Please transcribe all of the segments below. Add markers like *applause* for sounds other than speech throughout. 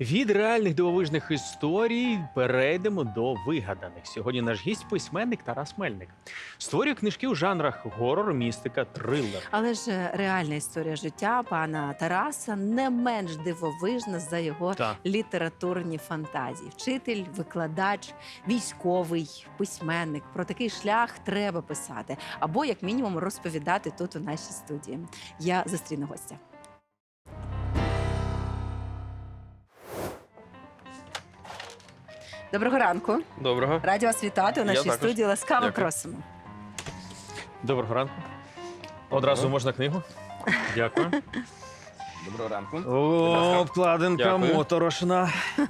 Від реальних дивовижних історій перейдемо до вигаданих. Сьогодні наш гість письменник Тарас Мельник. Створює книжки у жанрах горор, містика, трилер. Але ж е, реальна історія життя пана Тараса не менш дивовижна за його Так. літературні фантазії. Вчитель, викладач, військовий, письменник. Про такий шлях треба писати або, як мінімум, розповідати тут у нашій студії. Я зустріну гостя. Доброго ранку. Доброго. Раді вас вітати у Я нашій також. студії. Ласкаво Дякую. просимо. Доброго ранку. Одразу Доброго. можна книгу? Дякую. *laughs* Доброго ранку. О, обкладинка Дякую. моторошна. *laughs*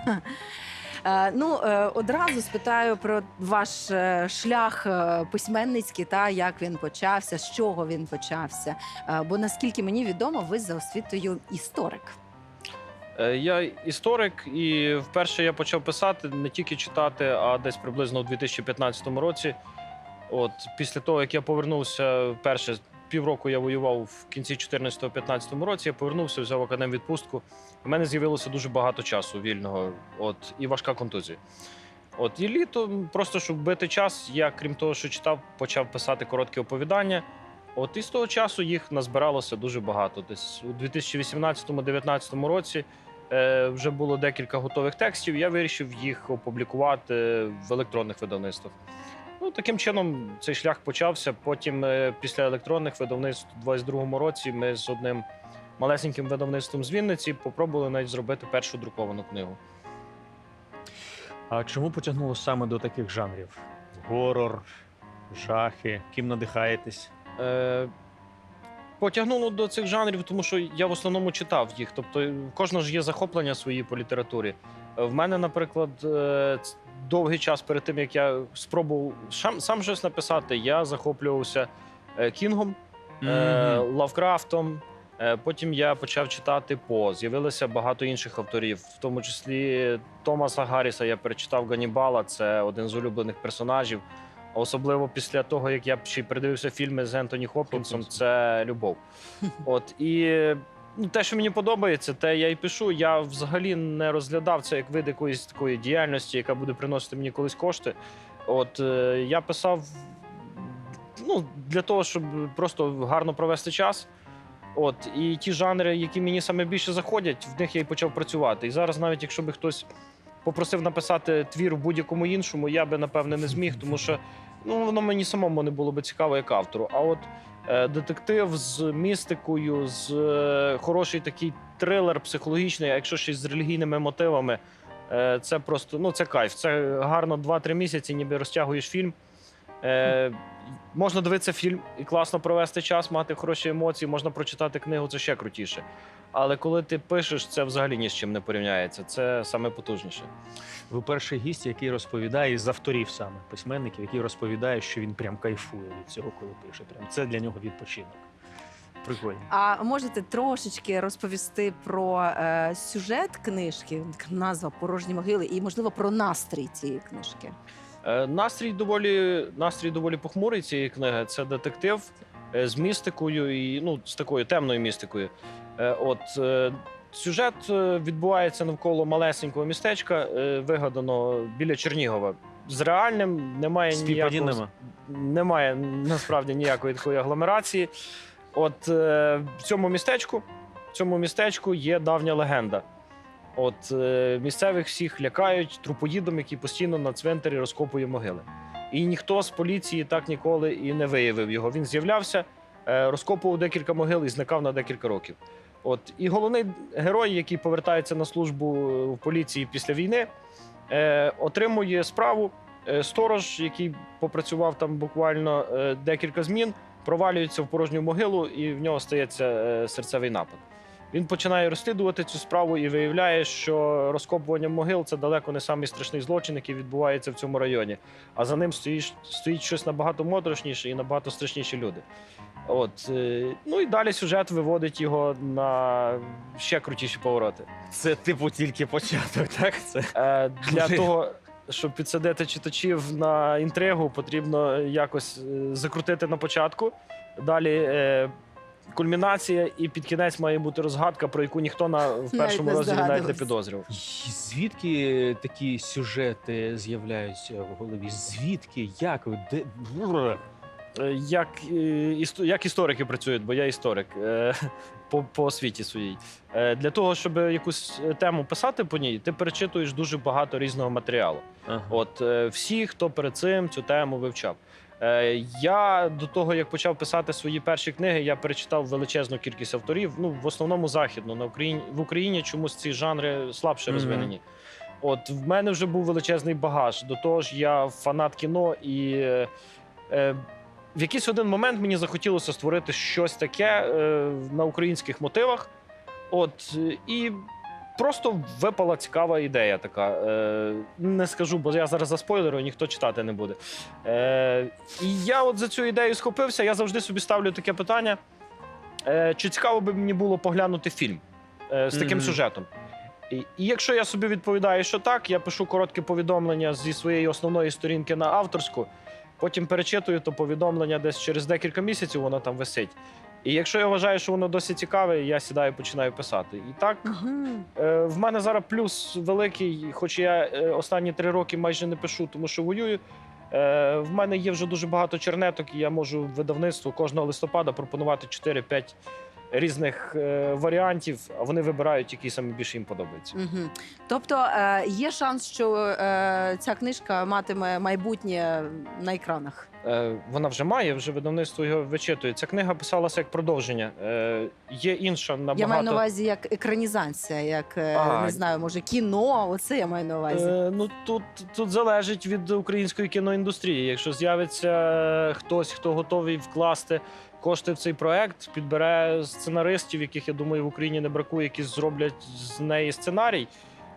Е, ну е, одразу спитаю про ваш е, шлях е, письменницький, та як він почався, з чого він почався. Е, бо наскільки мені відомо, ви за освітою історик. Е, Я історик, і вперше я почав писати не тільки читати, а десь приблизно у 2015 році. От після того, як я повернувся вперше півроку я воював в кінці 14-15 році. Я повернувся, взяв академ відпустку. У мене з'явилося дуже багато часу вільного, от і важка контузія. От і літо, просто щоб вбити час, я, крім того, що читав, почав писати короткі оповідання. От і з того часу їх назбиралося дуже багато. Десь у 2018-2019 році е, вже було декілька готових текстів. Я вирішив їх опублікувати в електронних видавництвах. Ну, таким чином цей шлях почався. Потім, е, після електронних видавництв у 22-му році, ми з одним малесеньким видавництвом з Вінниці попробували навіть зробити першу друковану книгу. А чому потягнуло саме до таких жанрів? Горор, жахи, ким надихаєтесь? Е, потягнуло до цих жанрів, тому що я в основному читав їх. Тобто, в кожного ж є захоплення свої по літературі. В мене, наприклад, е, довгий час перед тим, як я спробував сам, сам щось написати, я захоплювався е, Кінгом, е, Мгм. Лавкрафтом. Потім я почав читати По. З'явилося багато інших авторів, в тому числі Томаса Гарріса. Я перечитав Ганібала. Це один з улюблених персонажів. Особливо після того, як я ще й передивився фільми з Ентоні Хопкінсом, Хопкінсом. це любов. *laughs* От і ну, те, що мені подобається, те я і пишу. Я взагалі не розглядав це як вид якоїсь такої діяльності, яка буде приносити мені колись кошти. От е, я писав ну, для того, щоб просто гарно провести час. От і ті жанри, які мені саме більше заходять, в них я і почав працювати. І зараз, навіть якщо би хтось попросив написати твір в будь-якому іншому, я би напевне не зміг, тому що ну воно мені самому не було би цікаво як автору. А от е, детектив з містикою, з е, хороший такий трилер психологічний, а якщо ще з релігійними мотивами, е, це просто ну це кайф. Це гарно 2-3 місяці, ніби розтягуєш фільм. Е, можна дивитися фільм і класно провести час, мати хороші емоції, можна прочитати книгу, це ще крутіше. Але коли ти пишеш, це взагалі ні з чим не порівняється. Це саме потужніше. Ви перший гість, який розповідає з авторів саме письменників, який розповідає, що він прям кайфує від цього, коли пише. Прям це для нього відпочинок. Прикольно. А можете трошечки розповісти про е, сюжет книжки, назва Порожні могили, і можливо про настрій цієї книжки. Е, Настрій доволі, настрій доволі похмурий цієї книги. Це детектив з містикою і ну, з такою темною містикою. Е, От е, сюжет е, відбувається навколо малесенького містечка, е, вигадано біля Чернігова. З реальним немає ніякого немає насправді ніякої такої агломерації. От е, в цьому містечку, в цьому містечку є давня легенда. От е, місцевих всіх лякають трупоїдом, який постійно на цвинтарі розкопує могили. І ніхто з поліції так ніколи і не виявив його. Він з'являвся, е, розкопував декілька могил і зникав на декілька років. От і головний герой, який повертається на службу в поліції після війни, е, отримує справу. Е, Сторож, який попрацював там буквально е, декілька змін, провалюється в порожню могилу, і в нього стається е, серцевий напад. Він починає розслідувати цю справу і виявляє, що розкопування могил це далеко не самий страшний злочин, який відбувається в цьому районі. А за ним стоїть, стоїть щось набагато моторошніше і набагато страшніші люди. От е, ну і далі сюжет виводить його на ще крутіші повороти. Це типу тільки початок, так? Це Е, для того, щоб підсадити читачів на інтригу, потрібно якось е, закрутити на початку. Далі кульмінація, і під кінець має бути розгадка, про яку ніхто на в першому не розділі навіть не підозрював. Звідки такі сюжети з'являються в голові? Звідки? Як? Де? Е, Як, е, як історики працюють, бо я історик е, *laughs* по, по освіті своїй. Для того, щоб якусь тему писати по ній, ти перечитуєш дуже багато різного матеріалу. Ага. От всі, хто перед цим цю тему вивчав. Е, Я до того, як почав писати свої перші книги, я перечитав величезну кількість авторів. Ну, в основному західну. На Україні в Україні чомусь ці жанри слабше розвинені. От в мене вже був величезний багаж. До того ж, я фанат кіно, і е, в якийсь один момент мені захотілося створити щось таке е, на українських мотивах. От і просто випала цікава ідея така. Е, не скажу, бо я зараз заспойлерую, ніхто читати не буде. Е, і я от за цю ідею схопився. Я завжди собі ставлю таке питання: е, чи цікаво би мені було поглянути фільм е, з таким Мгм. сюжетом? І, і якщо я собі відповідаю, що так, я пишу коротке повідомлення зі своєї основної сторінки на авторську, потім перечитую то повідомлення десь через декілька місяців, воно там висить. І якщо я вважаю, що воно досить цікаве, я сідаю і починаю писати. І так Е, В мене зараз плюс великий, хоч я е, останні три роки майже не пишу, тому що воюю. Е, В мене є вже дуже багато чернеток, і я можу видавництву кожного листопада пропонувати 4-5 різних е, варіантів, а вони вибирають, який саме більше їм подобається. Мгм. Тобто е, є шанс, що е, ця книжка матиме майбутнє на екранах. Е, Вона вже має, вже видавництво його вичитує. Ця книга писалася як продовження. Е, Є інша набагато. Я маю на увазі як екранізація, як е, А. не знаю, може кіно. Оце я маю на увазі. Е, ну тут, тут залежить від української кіноіндустрії. Якщо з'явиться хтось, хто готовий вкласти кошти в цей проект, підбере сценаристів, яких я думаю в Україні не бракує, які зроблять з неї сценарій.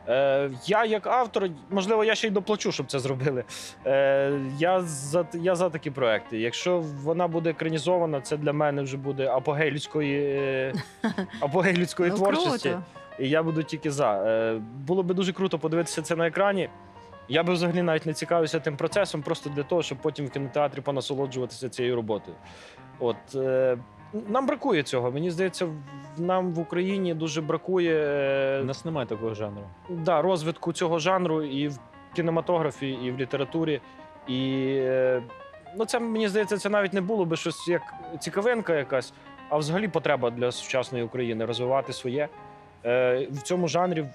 Е, я як автор, можливо, я ще й доплачу, щоб це зробили. Е, я, за, я за такі проекти. Якщо вона буде екранізована, це для мене вже буде апогей людської, е, апогей людської *laughs* ну, творчості. круто. І я буду тільки за. Е, було би дуже круто подивитися це на екрані. Я би взагалі навіть не цікавився тим процесом, просто для того, щоб потім в кінотеатрі понасолоджуватися цією роботою. От е, нам бракує цього. Мені здається, нам в Україні дуже бракує У е, нас немає такого жанру. да, розвитку цього жанру і в кінематографі, і в літературі. І е, ну, це мені здається, це навіть не було би щось як цікавинка якась, а взагалі потреба для сучасної України розвивати своє. Е, в цьому жанрі в-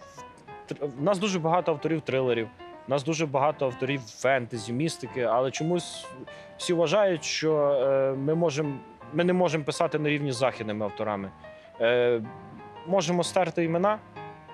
тр- в нас дуже багато авторів трилерів, в нас дуже багато авторів фентезі, містики, але чомусь всі вважають, що е, ми можемо. Ми не можемо писати на рівні з західними авторами. Е, можемо стерти імена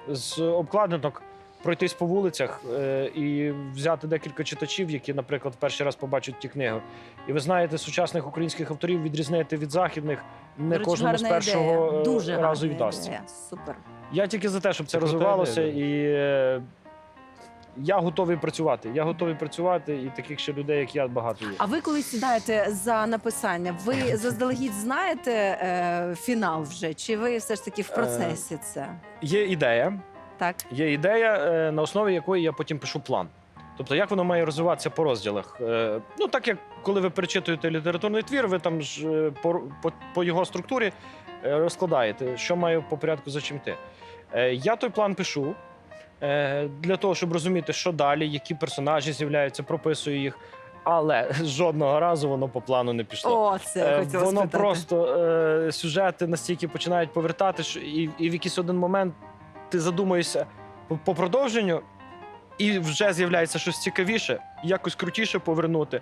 з обкладинок, пройтись по вулицях е, і взяти декілька читачів, які, наприклад, перший раз побачать ті книги. І ви знаєте, сучасних українських авторів відрізнити від західних не До речі, кожному з гарна першого ідея. е, Дуже разу вдасться. Супер. Я тільки за те, щоб це Це крута розвивалося, ідея, і е, я готовий працювати. Я готовий працювати, і таких ще людей, як я, багато є. А ви коли сідаєте за написання, ви *laughs* заздалегідь знаєте е, фінал вже? Чи ви все ж таки в Е, процесі це? Є ідея, Так. Є ідея, е, на основі якої я потім пишу план. Тобто, як воно має розвиватися по розділах. Е, Ну, так як коли ви перечитуєте літературний твір, ви там ж е, по, по, по його структурі е, розкладаєте, що має по порядку за чим ти. Е, Я той план пишу для того, щоб розуміти, що далі, які персонажі з'являються, прописую їх. Але *laughs* жодного разу воно по плану не пішло. О, це Е, хотіла Воно спитати. просто е, сюжети настільки починають повертати, що і, і в якийсь один момент ти задумуєшся по, по продовженню, і вже з'являється щось цікавіше, якось крутіше повернути.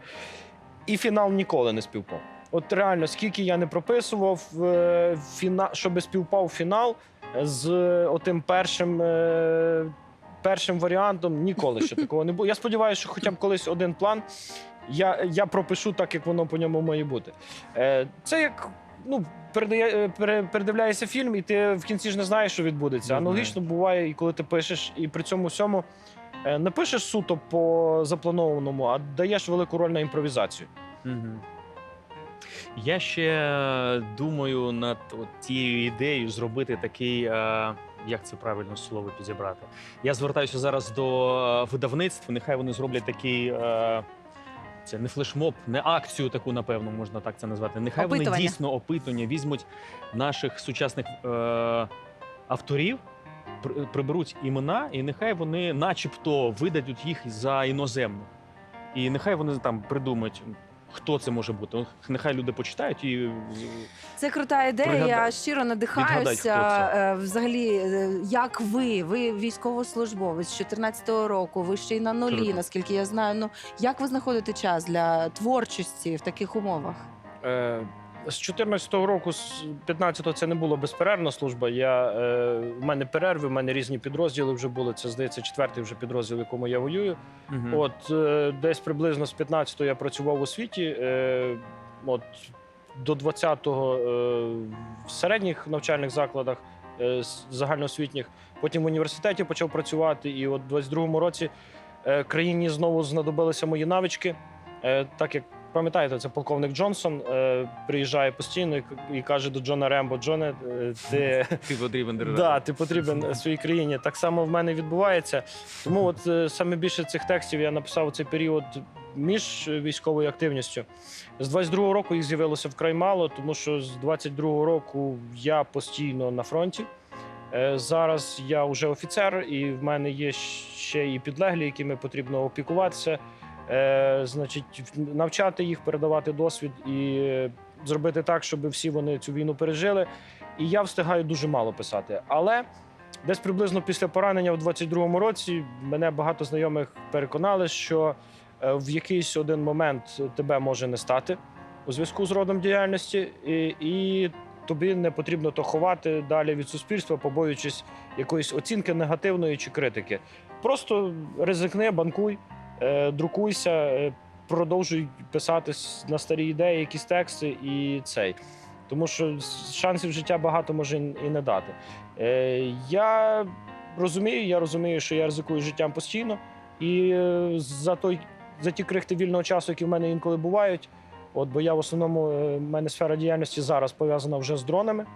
І фінал ніколи не співпав. От реально, скільки я не прописував, е, фіна, щоб співпав фінал з отим першим. Е, Першим варіантом ніколи ще такого не було. Я сподіваюся, що хоча б колись один план я, я пропишу так, як воно по ньому має бути. Е, це як ну, передає, е, передивляєшся фільм, і ти в кінці ж не знаєш, що відбудеться. Аналогічно буває, і коли ти пишеш, і при цьому всьому е, не пишеш суто по запланованому, а даєш велику роль на імпровізацію. Я ще думаю над от тією ідеєю зробити такий, е, як це правильно слово підібрати. Я звертаюся зараз до е, видавництв. Нехай вони зроблять такий е, це не флешмоб, не акцію таку, напевно, можна так це назвати. Нехай вони Опитування. дійсно опитування візьмуть наших сучасних е- авторів, при- приберуть імена, і нехай вони, начебто, видадуть їх за іноземних. І нехай вони там придумають. Хто це може бути? Нехай люди почитають і е, Це крута ідея. Пригада- Я щиро надихаюся. Е, Взагалі, е, як ви? Ви військовослужбовець з 14-го року, ви ще й на нулі, Круто. наскільки я знаю. Ну як ви знаходите час для творчості в таких умовах? Е, З 14-го року, з 15-го це не було безперервна служба. Я, е, у мене перерви, у мене різні підрозділи вже були. Це, здається, четвертий вже підрозділ, в якому я воюю. Мгм. От е, десь приблизно з 15-го я працював у світі. Е, от до 20-го е, в середніх навчальних закладах е, загальноосвітніх. Потім в університеті почав працювати. І от в 22-му році е, країні знову знадобилися мої навички. Е, так як пам'ятаєте, це полковник Джонсон е, приїжджає постійно і, і каже до Джона Рембо: Джоне, е, ти. *laughs* Ти потрібен державі. Да, ти потрібен своїй країні. Так само в мене відбувається. Тому от е, саме більше цих текстів я написав у цей період між військовою активністю. З 22-го року їх з'явилося вкрай мало, тому що з 22-го року я постійно на фронті. Е, Зараз я вже офіцер, і в мене є ще і підлеглі, якими потрібно опікуватися. Е, значить, навчати їх, передавати досвід і зробити так, щоб всі вони цю війну пережили. І я встигаю дуже мало писати. Але десь приблизно після поранення в 22-му році мене багато знайомих переконали, що е, в якийсь один момент тебе може не стати у зв'язку з родом діяльності, і, і тобі не потрібно то ховати далі від суспільства, побоюючись якоїсь оцінки негативної чи критики. Просто ризикни, банкуй, друкуйся, е, продовжуй писати на старі ідеї, якісь тексти і цей. Тому що шансів життя багато може і не дати. Е, я розумію, я розумію, що я ризикую життям постійно, і е, за той за ті крихти вільного часу, які в мене інколи бувають. От бо я в основному е, в мене сфера діяльності зараз пов'язана вже з дронами.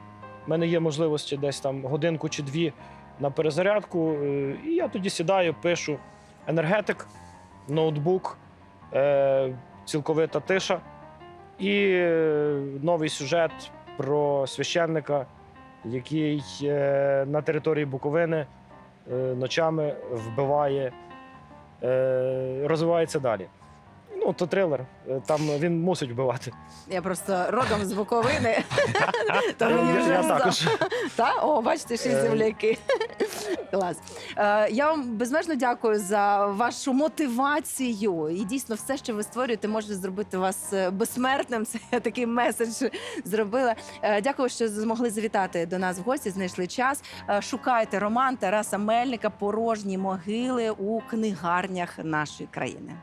У мене є можливості десь там годинку чи дві на перезарядку. е, І я тоді сідаю, пишу енергетик, ноутбук, е, цілковита тиша і е, новий сюжет про священника, який е, на території Буковини е, ночами вбиває, е, розвивається далі. Ну, то трилер. Е, Там він мусить вбивати. Я просто родом з Буковини. *laughs* То мені Я- вже також. *laughs* Та? О, бачите, ще й земляки. Клас. Е, я вам безмежно дякую за вашу мотивацію. І дійсно, все, що ви створюєте, може зробити вас е, безсмертним. *laughs* Це я такий меседж зробила. Е, дякую, що змогли завітати до нас в гості. Знайшли час. Е, шукайте роман Тараса Мельника Порожні могили у книгарнях нашої країни.